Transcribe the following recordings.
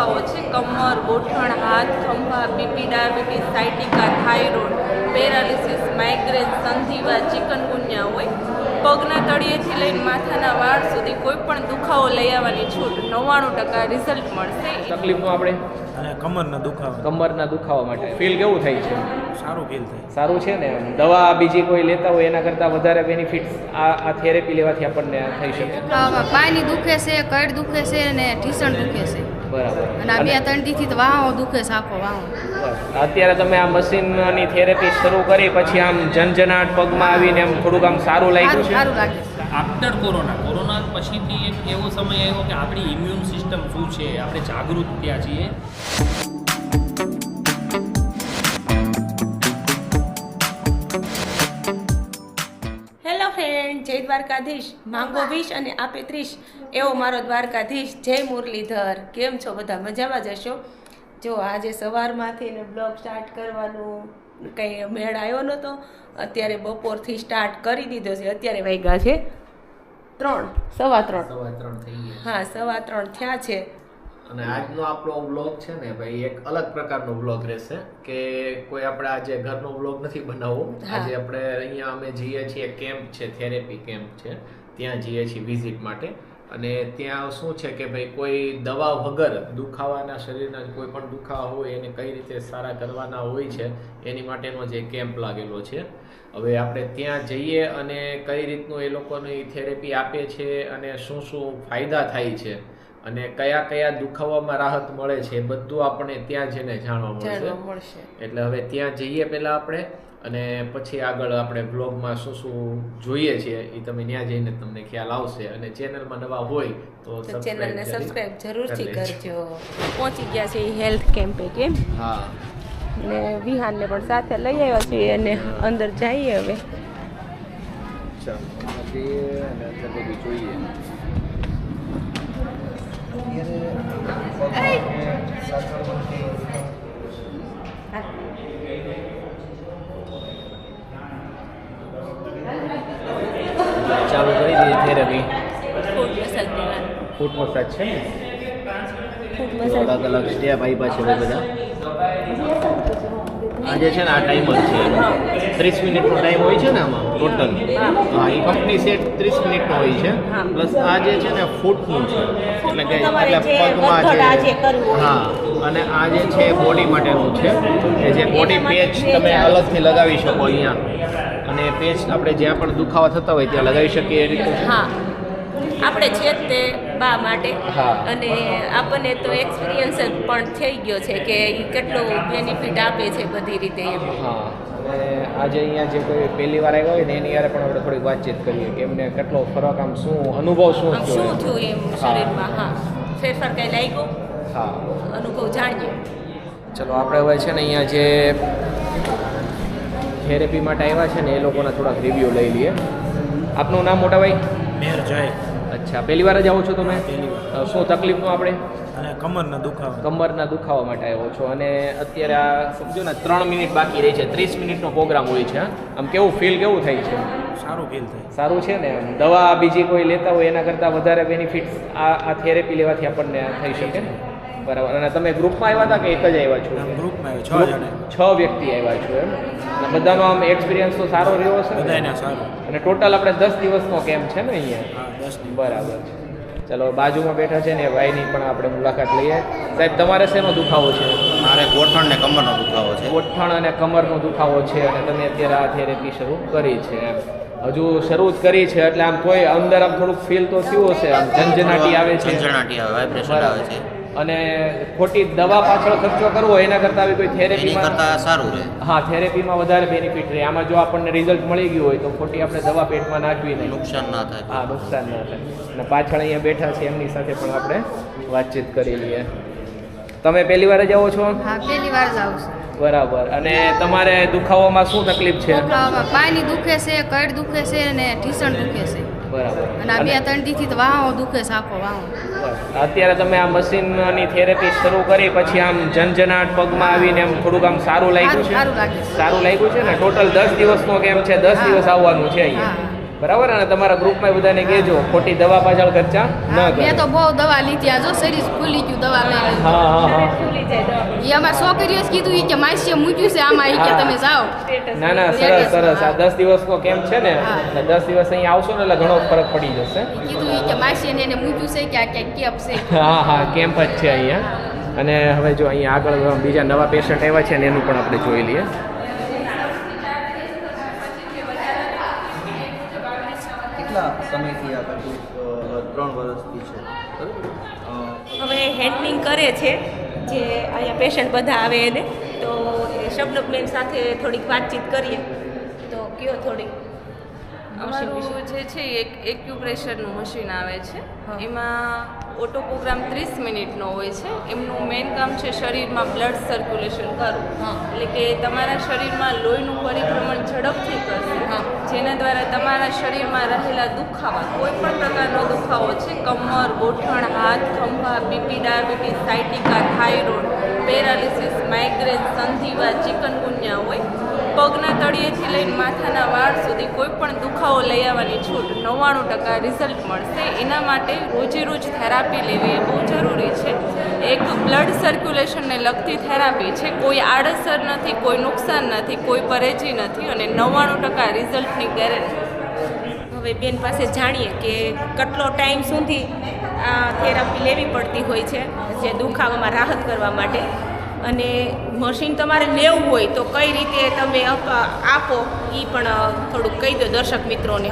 દુખાવો છે. કમર ગોઠણ હાથ ખંભા BP diabetes sciatica thyroid paralysis migraine સંધિવા chikungunya હોય. પગના તળિયેથી લઈને માથાના વાળ સુધી કોઈ પણ દુખાવો લઈ આવવાની છૂટ નવ્વાણું ટકા રિઝલ્ટ મળશે. તકલીફનું આપણે? અને કમરના દુખાવા. કમરના દુખાવા માટે. ફીલ કેવું થાય છે? સારું ફીલ થાય. સારું છે ને? દવા બીજી કોઈ લેતા હોય એના કરતાં વધારે બેનિફિટ્સ આ આ થેરેપી લેવાથી આપણને થઈ શકે. પાયની દુખે છે કડ દુખે છે અને ઢીસણ દુખે છે. બરાબર. અને આ બે ત્રણ દીથી તો વાહો દુખે છે આખો વાહો. અત્યારે તમે આ મશીનની થેરેપી શરૂ કરી પછી આમ જનજનાટ પગમાં આવીને એમ થોડુંક આમ સારું લાગ્યું છે? સારું લાગે છે. આફ્ટર કોરોના કોરોના પછીથી એક એવો સમય આવ્યો કે આપણી ઇમ્યુન સિસ્ટમ શું છે આપણે જાગૃત થયા છીએ. ફ્રેન્ડ જય દ્વારકાધીશ માંગો વીસ અને આપે ત્રીસ એવો મારો દ્વારકાધીશ જય મુરલીધર. કેમ છો બધા? મજામાં જશો જો આજે સવારમાંથી ને બ્લોગ સ્ટાર્ટ કરવાનું કંઈ મેળ આવ્યો નહોતો. અત્યારે બપોરથી સ્ટાર્ટ કરી દીધો છે. અત્યારે વાગ્યા છે ત્રણ. સવા ત્રણ. સવા ત્રણ થઈ હા સવા ત્રણ થયા છે. અને આજનો આપણો બ્લોગ છે ને ભાઈ એક અલગ પ્રકારનો બ્લોગ રહેશે કે કોઈ આપણે આજે ઘરનો બ્લોગ નથી બનાવવો. આજે આપણે અહીંયા અમે જઈએ છીએ કેમ્પ છે થેરેપી કેમ્પ છે. ત્યાં જઈએ છીએ વિઝિટ માટે. અને ત્યાં શું છે કે ભાઈ કોઈ દવા વગર દુખાવાના શરીરના કોઈ પણ દુખાવા હોય એને કઈ રીતે સારા કરવાના હોય છે એની માટેનો જે કેમ્પ લાગેલો છે. હવે આપણે ત્યાં જઈએ અને કઈ રીતનું એ લોકોની થેરેપી આપે છે અને શું શું ફાયદા થાય છે. અને કયા કયા દુખાવામાં રાહત મળે છે એ બધું આપણને ત્યાં જઈને જાણવા મળશે. એટલે હવે ત્યાં જઈએ પહેલા આપણે અને પછી આગળ આપણે બ્લોગમાં શું શું જોઈએ છીએ એ તમે ત્યાં જઈને તમને ખ્યાલ આવશે. અને ચેનલમાં નવા હોય તો ચેનલને સબસ્ક્રાઇબ જરૂરથી કરજો. પહોંચી ગયા છે હેલ્થ કેમ્પે કેમ હા. ને વિહાનને પણ સાથે લઈ આવ્યા છીએ અને અંદર જઈએ હવે. જોઈએ. ચાલુ કરી દીધી થેરેપી ફૂડ મસાજ દેવાનું ફૂટ મસાજ છે ને ફૂડ મસાજ અલગ અલગ સ્ટેપ આપ્યા છે બધા આજે છે ને આ ટાઈમ જ છે. ત્રીસ મિનિટનો ટાઈમ હોય છે ને આમાં ટોટલ હા એ કંપની સેટ ત્રીસ મિનિટનો હોય છે. પ્લસ આ જે છે ને ફૂટનું છે. એટલે કે એટલે પગમાં છે હા અને આ જે છે બોડી માટેનું છે કે જે બોડી પેચ તમે. અલગથી લગાવી શકો અહીંયા. અને પેચ આપણે જ્યાં પણ દુખાવા થતા હોય ત્યાં લગાવી શકીએ એ રીતે. હા. આપણે છે તે બા માટે. હા. અને આપણને તો એક્સપિરિયન્સ પણ થઈ ગયો છે કે કેટલો બેનિફિટ આપે છે બધી રીતે એમ. હા. અને આજે અહીંયા જે કોઈ પહેલી વાર આવ્યા હોય ને એની યારે પણ આપણે થોડીક વાતચીત કરીએ કે એમને કેટલો ફરક આમ શું અનુભવ શું થયો શું થયું એમ શરીરમાં? હા. ફેરફાર કઈ લાગ્યો? હા. અનુભવ જાણીએ. ચલો આપણે હવે છે ને અહીંયા જે થેરેપી માટે આવ્યા છે ને એ લોકોના થોડાક રિવ્યૂ લઈ લઈએ. આપનું નામ મોટા ભાઈ મેર જાય. અચ્છા પહેલી વાર જ આવો છો તમે? શું તકલીફનું આપણે? અને કમરના દુખાવા. કમરના દુખાવા માટે આવ્યો છો. અને અત્યારે આ સમજો ને ત્રણ મિનિટ બાકી રહી છે. ત્રીસ મિનિટનો પ્રોગ્રામ હોય છે. આમ કેવું ફીલ કેવું થાય છે? સારું ફીલ થાય. સારું છે ને? દવા બીજી કોઈ લેતા હોય એના કરતાં વધારે બેનિફિટ્સ આ આ થેરેપી લેવાથી આપણને થઈ શકે ને? બરાબર. અને તમે ગ્રુપમાં આવ્યા હતા કે એક જ આવ્યા છો? ગ્રુપમાં આવ્યા, છ જણા. છ વ્યક્તિ આવ્યા છો એમ. અને બધાનો આમ એક્સપિરિયન્સ તો સારો રહ્યો હશે બધાને સારો. અને ટોટલ આપણે દસ દિવસનો કેમ્પ છે ને અહીંયા? દસ બરાબર. છે ચલો બાજુમાં બેઠા છે ને એ ભાઈની પણ આપણે મુલાકાત લઈએ. સાહેબ તમારે શેનો દુખાવો છે? મારે ગોઠણ ને કમરનો દુખાવો છે. ગોઠણ અને કમરનો દુખાવો છે અને તમે અત્યારે આ થેરેપી શરૂ કરી છે એમ. હજુ શરૂ જ કરી છે એટલે આમ કોઈ અંદર આમ થોડુંક ફીલ તો થયું હશે. આમ ઝંઝનાટી આવે છે. ઝંઝનાટી આવે વાઇબ્રેશન આવે છે. અને ખોટી દવા પાછળ ખર્ચો કરવો એના કરતાં આવી કોઈ થેરેપીમાં સારું રહે. હા થેરેપીમાં વધારે બેનિફિટ રહે. આમાં જો આપણને રિઝલ્ટ મળી ગયું હોય તો ખોટી આપણે દવા પેટમાં નાખવી નહીં. નુકસાન ના થાય. હા નુકસાન ના થાય. અને પાછળ અહીંયા બેઠા છે એમની સાથે પણ આપણે વાતચીત કરી લઈએ. તમે પહેલી વાર જ આવો છો? હા પહેલી વાર જ આવું છું. બરાબર. અને તમારે દુખાવામાં શું તકલીફ છે? આમાં પાયની દુખે છે કડ દુખે છે અને ઢીસણ દુખે છે. બરાબર. અને આ બે ત્રણ દીથી તો વાહો દુખે આખો વાહો અત્યારે તમે આ મશીનની થેરેપી શરૂ કરી પછી આમ જનજનાટ પગમાં આવીને એમ થોડુંક આમ સારું લાગ્યું છે? સારું લાગે છે. સારું લાગ્યું છે ને? ટોટલ દસ દિવસનો કેમ છે? દસ દિવસ આવવાનું છે અહીંયા. બરાબર? અને તમારા ગ્રુપમાં બધાને કહેજો ખોટી દવા પાછળ ખર્ચા ન મેં તો બહુ દવા લીધી. આ જો શરીર ફૂલી ગયું દવા લઈ હા હા હા. ફૂલી જાય દવા એ અમાર છોકરીઓ કીધું ઈ કે માસીએ મૂક્યું છે આમાં ઈ કે તમે જાઓ. ના ના સરસ સરસ. આ દસ દિવસનો કેમ્પ છે ને એટલે દસ દિવસ અહીં આવશો ને એટલે ઘણો ફરક પડી જશે. કીધું ઈ કે માસીએ ને એને મૂક્યું છે કે આ ક્યાંક કેમ છે. હા હા કેમ્પ જ છે અહીંયા. અને હવે જો અહીંયા આગળ બીજા નવા પેશન્ટ આવ્યા છે ને એનું પણ આપણે જોઈ લઈએ કેટલા સમયથી આ બધું અ, ત્રણ વર્ષથી છે બરાબર? અ, હવે હેન્ડલિંગ કરે છે જે અહીંયા પેશન્ટ બધા આવે એને. તો એ શબનક મેમ સાથે થોડીક વાતચીત કરીએ. તો કયો થોડીક. અમારું જે છે એ એક એક્યુપ્રેશરનું મશીન આવે છે. એમાં ઓટો પ્રોગ્રામ ત્રીસ મિનિટનો હોય છે. એમનું મેઇન કામ છે શરીરમાં બ્લડ સર્ક્યુલેશન કરવું. એટલે કે તમારા શરીરમાં લોહીનું પરિભ્રમણ ઝડપથી કરશે જેના દ્વારા તમારા શરીરમાં રહેલા દુખાવા કોઈ પણ પ્રકારનો દુખાવો છે કમર ગોઠણ હાથ ખંભા BP diabetes sciatica thyroid paralysis migraine સંધિવા chikungunya હોય પગના તળિયેથી લઈને માથાના વાળ સુધી કોઈ પણ દુખાવો લઈ આવવાની છૂટ નવ્વાણું ટકા રિઝલ્ટ મળશે. એના માટે રોજે રોજ થેરાપી લેવી એ બહુ જરૂરી છે. એક બ્લડ સર્ક્યુલેશનને લગતી થેરાપી છે. કોઈ આડઅસર નથી, કોઈ નુકસાન નથી, કોઈ પરેજી નથી અને નવ્વાણું ટકા રિઝલ્ટની ગેરંટી હવે બેન પાસે જાણીએ કે કેટલો ટાઈમ સુધી આ થેરાપી લેવી પડતી હોય છે, જે દુખાવામાં રાહત કરવા માટે. અને મશીન તમારે લેવું હોય તો કઈ રીતે તમે આપો? એ પણ થોડુંક કહી દો દર્શક મિત્રોને.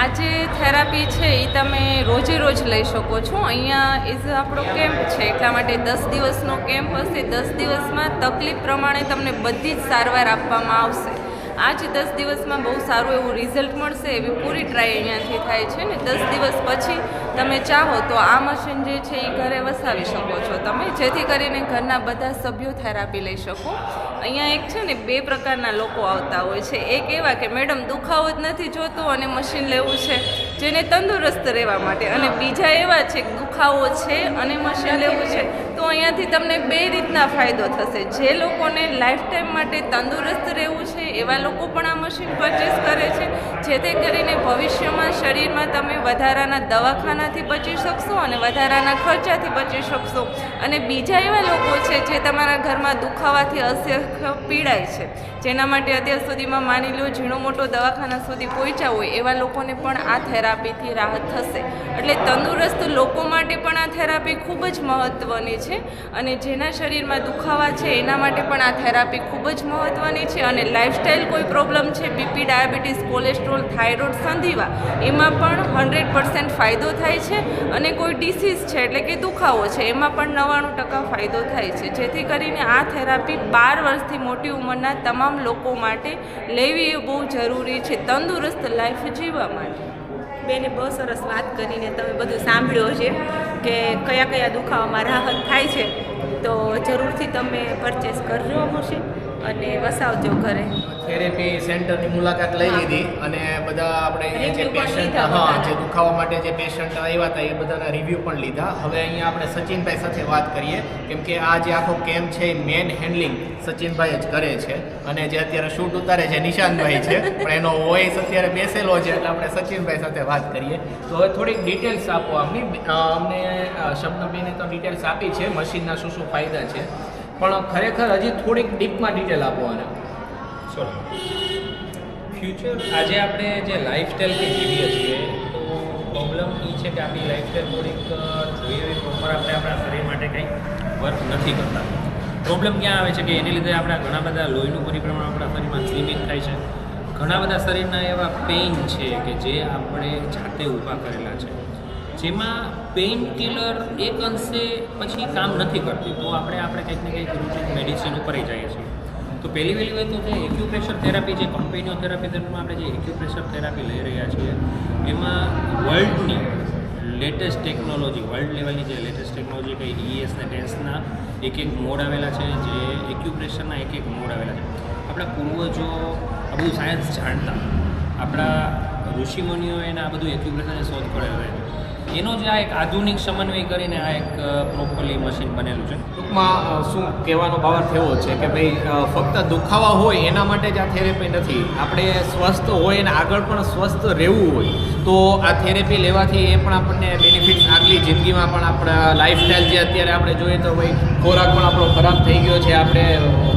આ જે થેરાપી છે એ તમે રોજે રોજ લઈ શકો છો. અહીંયા ઇઝ આપણો કેમ્પ છે, એટલા માટે દસ દિવસનો કેમ્પ હશે. દસ દિવસમાં તકલીફ પ્રમાણે તમને બધી જ સારવાર આપવામાં આવશે. આ જ દસ દિવસમાં બહુ સારું એવું રિઝલ્ટ મળશે એવી પૂરી ટ્રાય અહીંયાથી થાય છે ને દસ દિવસ પછી તમે ચાહો તો આ મશીન જે છે એ ઘરે વસાવી શકો છો તમે. જેથી કરીને ઘરના બધા સભ્યો થેરાપી લઈ શકો. અહીંયા એક છે ને બે પ્રકારના લોકો આવતા હોય છે. એક એવા કે મેડમ દુખાવો જ નથી જોતો અને મશીન લેવું છે જેને તંદુરસ્ત રહેવા માટે. અને બીજા એવા છે દુખાવો છે અને મશીન લેવું છે તો અહીંયાથી તમને બે રીતના ફાયદો થશે. જે લોકોને લાઈફ ટાઈમ માટે તંદુરસ્ત રહેવું છે, એવા લોકો પણ આ મશીન પરચેસ કરે છે, જેથી કરીને ભવિષ્યમાં શરીરમાં તમે વધારાના દવાખાનાથી બચી શકશો અને વધારાના ખર્ચાથી બચી શકશો. અને બીજા એવા લોકો છે, જે તમારા ઘરમાં દુખાવાથી અસહ્ય પીડાય છે, જેના માટે અત્યાર સુધીમાં માની લો ઝીણો મોટો દવાખાના સુધી પહોંચ્યા હોય, એવા લોકોને પણ આ થેરાપીથી રાહત થશે. એટલે તંદુરસ્ત લોકો માટે પણ આ થેરાપી ખૂબ જ મહત્ત્વની છે. અને જેના શરીરમાં દુખાવા છે એના માટે પણ આ થેરાપી ખૂબ જ મહત્ત્વની છે અને લાઇફસ્ટાઈલ કોઈ પ્રોબ્લેમ છે, બીપી, ડાયાબિટીસ, કોલેસ્ટ્રોલ, થાઇરોઇડ, સંધિવા, એમાં પણ હંડ્રેડ પર્સન્ટ ફાયદો થાય છે અને કોઈ ડિસીઝ છે એટલે કે દુખાવો છે, એમાં પણ નવ્વાણું ટકા ફાયદો થાય છે. જેથી કરીને આ થેરાપી બાર વર્ષથી મોટી ઉંમરના તમામ લોકો માટે લેવી એ બહુ જરૂરી છે, તંદુરસ્ત લાઈફ જીવવા માટે. બેને બહુ સરસ વાત કરીને તમે બધું સાંભળ્યો છે કે કયા કયા દુખાવામાં રાહત થાય છે તો જરૂરથી તમે પરચેસ કરજો મશીન અને વસાવજો ઘરે. થેરેપી સેન્ટરની મુલાકાત લઈ લીધી અને બધા આપણે જે પેશન્ટ હા જે દુખાવા માટે જે પેશન્ટ આવ્યા હતા એ બધાના રિવ્યૂ પણ લીધા. હવે અહીંયા આપણે સચિનભાઈ સાથે વાત કરીએ કેમ કે આ જે આખો કેમ્પ છે એ મેન હેન્ડલિંગ સચિનભાઈ જ કરે છે. અને જે અત્યારે શૂટ ઉતારે છે નિશાંતભાઈ છે. પણ એનો વોઇસ અત્યારે બેસેલો છે એટલે આપણે સચિનભાઈ સાથે વાત કરીએ. તો હવે થોડીક ડિટેલ્સ આપો. આમની અમને અ, શબ્દબેને તો ડિટેલ્સ આપી છે. મશીનના શું શું ફાયદા છે? પણ ખરેખર હજી થોડીક ડીપમાં ડિટેલ આપો આને. ફ્યુચર આજે આપણે જે લાઈફસ્ટાઈલથી જીવીએ છીએ, તો પ્રોબ્લેમ એ છે કે આપણી લાઈફસ્ટાઈલ થોડીક જોઈએ એવી પ્રોપર આપણે આપણા શરીર માટે કંઈ વર્ક નથી કરતા. પ્રોબ્લેમ ક્યાં આવે છે કે એને લીધે આપણા ઘણા બધા લોહીનું પરિભ્રમણ આપણા શરીરમાં સીમિત થાય છે. ઘણા બધા શરીરના એવા પેઇન છે કે જે આપણે જાતે ઊભા કરેલા છે. જેમાં પેઇન કિલર એક અંશે પછી કામ નથી કરતી. તો આપણે આપણે કંઈક ને કંઈક રૂટીન મેડિસિન ઉપર જઈએ છીએ. તો પહેલી વહેલી વાત તો જે એક્યુપ્રેશર થેરાપી જે કંપનીઓ થેરાપી દરમિયાન આપણે જે એક્યુપ્રેશર થેરાપી લઈ રહ્યા છીએ, એમાં વર્લ્ડની લેટેસ્ટ ટેકનોલોજી વર્લ્ડ લેવલની જે લેટેસ્ટ ટેકનોલોજી કઈ ડીએસ ને ટેન્સના એક એક મોડ આવેલા છે, જે એક્યુપ્રેશરના એક એક મોડ આવેલા છે. આપણા પૂર્વજો આ બધું સાયન્સ જાણતા. આપણા ઋષિમુનિઓએ આ બધું એક્યુપ્રેશરની શોધ કરેલી એનો જ આ એક આધુનિક સમન્વય કરીને આ એક પ્રોપરલી મશીન બનેલું છે. ટૂંકમાં શું કહેવાનો ભાવાર્થ એવો છે કે ભાઈ ફક્ત દુખાવા હોય એના માટે જ આ થેરેપી નથી. આપણે સ્વસ્થ હોય અને આગળ પણ સ્વસ્થ રહેવું હોય. તો આ થેરેપી લેવાથી એ પણ આપણને બેનિફિટ્સ આગલી જિંદગીમાં પણ આપણા લાઈફસ્ટાઈલ જે અત્યારે આપણે જોઈએ તો ભાઈ ખોરાક પણ આપણો ખરાબ થઈ ગયો છે આપણે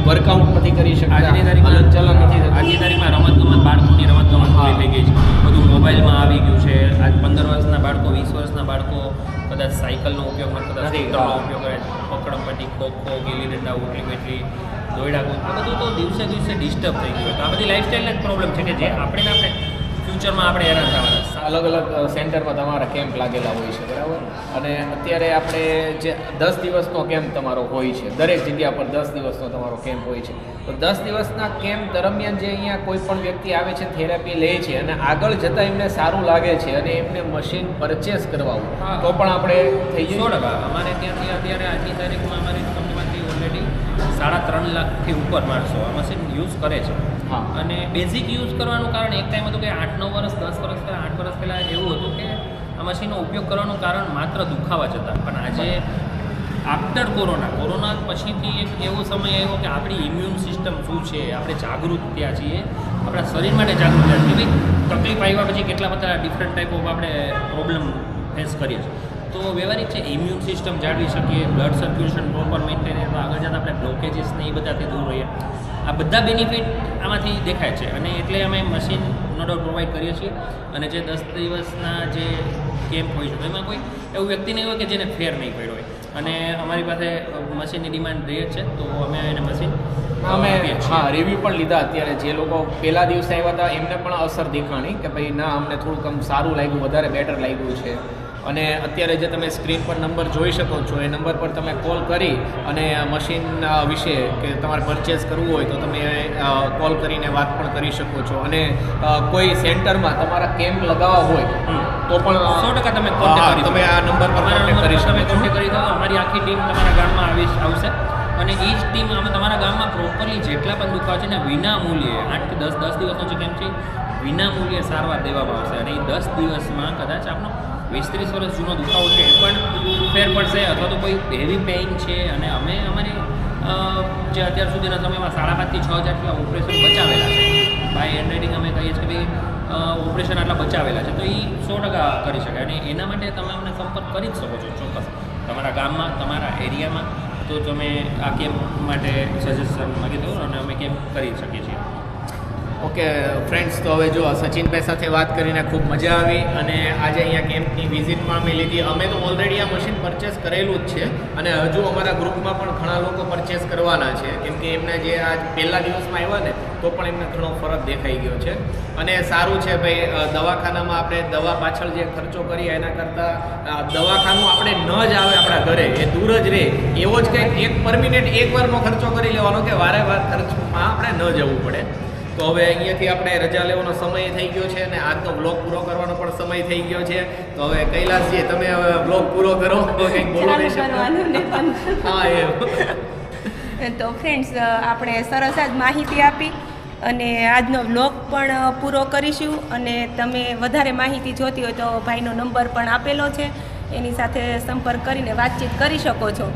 વર્કઆઉટ નથી કરી શકતા આજની તારીખમાં ચલન નથી આજની તારીખમાં રમતગમત બાળકોની રમતગમત પૂરી થઈ ગઈ છે. બધું મોબાઈલમાં આવી ગયું છે. આજ પંદર વર્ષના બાળકો વીસ વર્ષના બાળકો કદાચ સાયકલનો ઉપયોગ પણ કદાચ ઉપયોગ કરે પકડમપટ્ટી ખોખો ગીલી ડંડા ઉટલી બેટલી દોયડા આ બધું તો દિવસે દિવસે ડિસ્ટર્બ થઈ ગયું તો આ બધી લાઈફસ્ટાઈલના જ પ્રોબ્લેમ છે કે જે આપણે આપણે ફ્યુચરમાં આપણે હેરાન થવાના અલગ અલગ સેન્ટરમાં તમારા કેમ્પ લાગેલા હોય છે બરાબર? અને અત્યારે આપણે જે દસ દિવસનો કેમ્પ તમારો હોય છે દરેક જગ્યા પર દસ દિવસનો તમારો કેમ્પ હોય છે તો દસ દિવસના કેમ્પ દરમિયાન જે અહીંયા કોઈ પણ વ્યક્તિ આવે છે થેરાપી લે છે અને આગળ જતાં એમને સારું લાગે છે અને એમને મશીન પરચેસ કરવાવું તો પણ આપણે થઈ જઈએ અમારે ત્યાંથી અત્યારે આજની તારીખમાં અમારી સાડા ત્રણ લાખથી ઉપર માણસો આ મશીન યુઝ કરે છે. હા. અને બેઝિક યુઝ કરવાનું કારણ એક ટાઈમ હતું કે આઠ નવ વર્ષ દસ વર્ષ પહેલાં આઠ વર્ષ પહેલાં એવું હતું કે આ મશીનનો ઉપયોગ કરવાનું કારણ માત્ર દુખાવા જ હતા. પણ આજે આફ્ટર કોરોના કોરોના પછીથી એક એવો સમય આવ્યો કે આપણી ઇમ્યુન સિસ્ટમ શું છે આપણે જાગૃત થયા છીએ આપણા શરીર માટે જાગૃત થયા છીએ. ભાઈ તકલીફ આવ્યા પછી કેટલા બધા ડિફરન્ટ ટાઈપ ઓફ આપણે પ્રોબ્લેમ ફેસ કરીએ છીએ. તો વ્યવહારિક છે ઇમ્યુન સિસ્ટમ જાળવી શકીએ બ્લડ સર્ક્યુલેશન પ્રોપર મેન્ટેન તો આગળ જતાં આપણે બ્લોકેજીસ ને એ બધાથી દૂર રહીએ. આ બધા બેનિફિટ આમાંથી દેખાય છે અને એટલે અમે મશીન નો ડાઉટ પ્રોવાઈડ કરીએ છીએ. અને જે દસ દિવસના જે કેમ્પ હોય છે એમાં કોઈ એવું વ્યક્તિ નહીં હોય કે જેને ફેર નહીં પડ્યો હોય. અને અમારી પાસે મશીનની ડિમાન્ડ રહે છે તો અમે એને મશીન અમે હા રિવ્યૂ પણ લીધા અત્યારે. જે લોકો પહેલા દિવસે આવ્યા હતા એમને પણ અસર દેખાણી કે ભાઈ ના અમને થોડુંક આમ સારું લાગ્યું વધારે બેટર લાગ્યું છે. અને અત્યારે જે તમે સ્ક્રીન પર નંબર જોઈ શકો છો એ નંબર પર તમે કોલ કરી અને મશીન વિશે કે તમારે પરચેસ કરવું હોય તો તમે કોલ કરીને વાત પણ કરી શકો છો. અને કોઈ સેન્ટરમાં તમારા કેમ્પ લગાવવા હોય તો પણ સો ટકા તમે તમે આ નંબર પર કોન્ટેક્ટ કરી શકો તમે કોન્ટેક્ટ કરી દો અમારી આખી ટીમ તમારા ગામમાં આવી આવશે. અને એ જ ટીમ અમે તમારા ગામમાં પ્રોપરલી જેટલા પણ દુખાવ છે ને વિના મૂલ્યે આઠથી દસ દસ દિવસનો જે કેમ્પ છે વિના મૂલ્યે સારવાર દેવામાં આવશે. અને એ દસ દિવસમાં કદાચ આપનો વીસ ત્રીસ વર્ષ જૂનો દુખાવો છે પણ ફેર પડશે અથવા તો કોઈ હેવી પેઇન છે અને અમે અમારી જે અત્યાર સુધીના સમયમાં સાડા પાંચથી છ હજાર જેટલા ઓપરેશન બચાવેલા છે. બાય હેન્ડરાઇટિંગ અમે કહીએ છીએ કે ભાઈ ઓપરેશન આટલા બચાવેલા છે, તો એ સો ટકા કરી શકાય. અને એના માટે તમે અમને સંપર્ક કરી જ શકો છો ચોક્કસ. તમારા ગામમાં, તમારા એરિયામાં તો તમે આ કેમ્પ માટે સજેશન માગી દો અને અમે કેમ્પ કરી શકીએ છીએ? ઓકે ફ્રેન્ડ્સ તો હવે જો સચિનભાઈ સાથે વાત કરીને ખૂબ મજા આવી અને આજે અહીંયા કેમ્પની વિઝિટ પણ અમે લીધી. અમે તો ઓલરેડી આ મશીન પરચેસ કરેલું જ છે અને હજુ અમારા ગ્રુપમાં પણ ઘણા લોકો પરચેસ કરવાના છે. કેમ કે એમને જે આજ પહેલા દિવસમાં આવ્યા ને, તો પણ એમને ઘણો ફરક દેખાઈ ગયો છે. અને સારું છે ભાઈ દવાખાનામાં આપણે દવા પાછળ જે ખર્ચો કરીએ, એના કરતાં દવાખાનું આપણે ન જ આવે આપણા ઘરે, એ દૂર જ રહે. એવો જ કંઈક એક પરમિનેન્ટ એક વારનો ખર્ચો કરી લેવાનો કે વારે વાર ખર્ચમાં આપણે ન જવું પડે. તો હવે અહીંયાથી આપણે રજા લેવાનો સમય થઈ ગયો છે અને આજનો બ્લોગ પૂરો કરવાનો પણ સમય થઈ ગયો છે. તો હવે કૈલાસજી તમે હવે બ્લોગ પૂરો કરો. કંઈક બોલો હા એમ. તો ફ્રેન્ડ્સ આપણે સરસ જ માહિતી આપી અને આજનો વ્લોગ પણ પૂરો કરીશું. અને તમે વધારે માહિતી જોતી હોય તો ભાઈનો નંબર પણ આપેલો છે. એની સાથે સંપર્ક કરીને વાતચીત કરી શકો છો.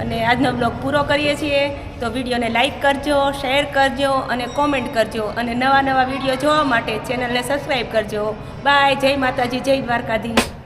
અને આજનો બ્લોગ પૂરો કરીએ છીએ. તો વિડીયોને લાઇક કરજો, શેર કરજો અને કોમેન્ટ કરજો અને નવા નવા વીડિયો જોવા માટે ચેનલને સબસ્ક્રાઈબ કરજો. બાય, જય માતાજી, જય દ્વારકાધીશ.